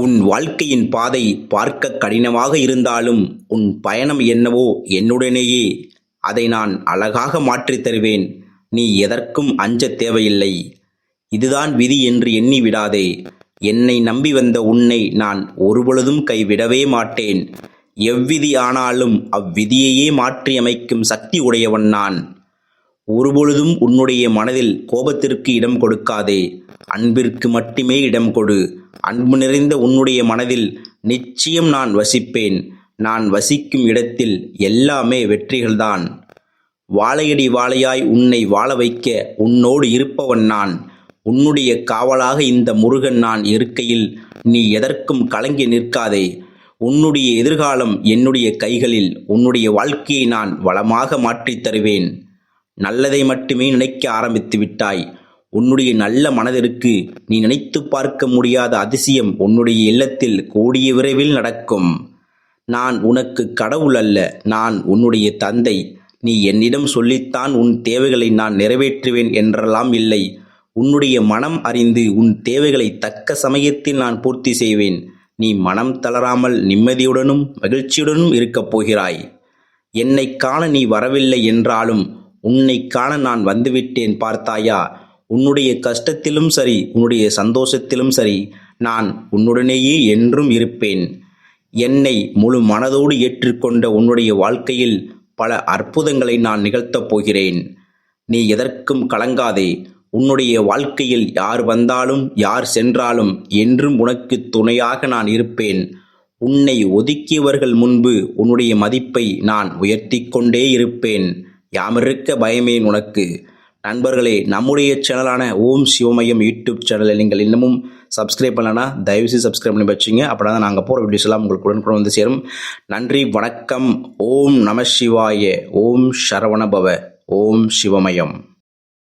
உன் வாழ்க்கையின் பாதை பார்க்க கடினமாக இருந்தாலும் உன் பயணம் என்னவோ என்னுடனேயே அதை நான் அழகாக மாற்றித் தருவேன். நீ எதற்கும் அஞ்சத் தேவையில்லை. இதுதான் விதி என்று எண்ணி விடாதே. என்னை நம்பி வந்த உன்னை நான் ஒருபொழுதும் கைவிடவே மாட்டேன். எவ்விதி ஆனாலும் அவ்விதியையே மாற்றி அமைக்கும் சக்தி உடையவன் நான். ஒருபொழுதும் உன்னுடைய மனதில் கோபத்திற்கு இடம் கொடுக்காதே. அன்பிற்கு மட்டுமே இடம் கொடு. அன்பு நிறைந்த உன்னுடைய மனதில் நிச்சயம் நான் வசிப்பேன். நான் வசிக்கும் இடத்தில் எல்லாமே வெற்றிகள்தான். வாழையடி வாழையாய் உன்னை வாழ வைக்க உன்னோடு இருப்பவன் நான். உன்னுடைய காவலாக இந்த முருகன் நான் இருக்கையில் நீ எதற்கும் கலங்கி நிற்காதே. உன்னுடைய எதிர்காலம் என்னுடைய கைகளில் உன்னுடைய வாழ்க்கையை நான் வளமாக மாற்றித் தருவேன். நல்லதை மட்டுமே நினைக்க ஆரம்பித்து விட்டாய். உன்னுடைய நல்ல மனதிற்கு நீ நினைத்து பார்க்க முடியாத அதிசயம் உன்னுடைய இல்லத்தில் கூடிய விரைவில் நடக்கும். நான் உனக்கு கடவுள் அல்ல நான் உன்னுடைய தந்தை. நீ என்னிடம் சொல்லித்தான் உன் தேவைகளை நான் நிறைவேற்றுவேன் என்றெல்லாம் இல்லை. உன்னுடைய மனம் அறிந்து உன் தேவைகளை தக்க சமயத்தில் நான் பூர்த்தி செய்வேன். நீ மனம் தளராமல் நிம்மதியுடனும் மகிழ்ச்சியுடனும் இருக்கப் போகிறாய். என்னை காண நீ வரவில்லை என்றாலும் உன்னை காண நான் வந்துவிட்டேன் பார்த்தாயா? உன்னுடைய கஷ்டத்திலும் சரி உன்னுடைய சந்தோஷத்திலும் சரி நான் உன்னுடனேயே என்றும் இருப்பேன். என்னை முழு மனதோடு ஏற்றுக்கொண்ட உன்னுடைய வாழ்க்கையில் பல அற்புதங்களை நான் நிகழ்த்தப் போகிறேன். நீ எதற்கும் கலங்காதே. உன்னுடைய வாழ்க்கையில் யார் வந்தாலும் யார் சென்றாலும் என்றும் உனக்கு துணையாக நான் இருப்பேன். உன்னை ஒதுக்கியவர்கள் முன்பு உன்னுடைய மதிப்பை நான் உயர்த்தி கொண்டே இருப்பேன். யாமிருக்க பயமேன் உனக்கு. நண்பர்களே நம்முடைய சேனலான ஓம் சிவமயம் யூடியூப் சேனலை நீங்கள் இன்னமும் சப்ஸ்கிரைப் பண்ணலன்னா தயவுசெய்து சப்ஸ்கிரைப் பண்ணி வச்சுங்க. அப்படின்னா தான் நாங்கள் போகிற வீடியோஸ் எல்லாம் உங்களுக்கு உடனுக்குடன் வந்து சேரும். நன்றி வணக்கம். ஓம் நம சிவாய. ஓம் சரவணபவ ஓம் சிவமயம்.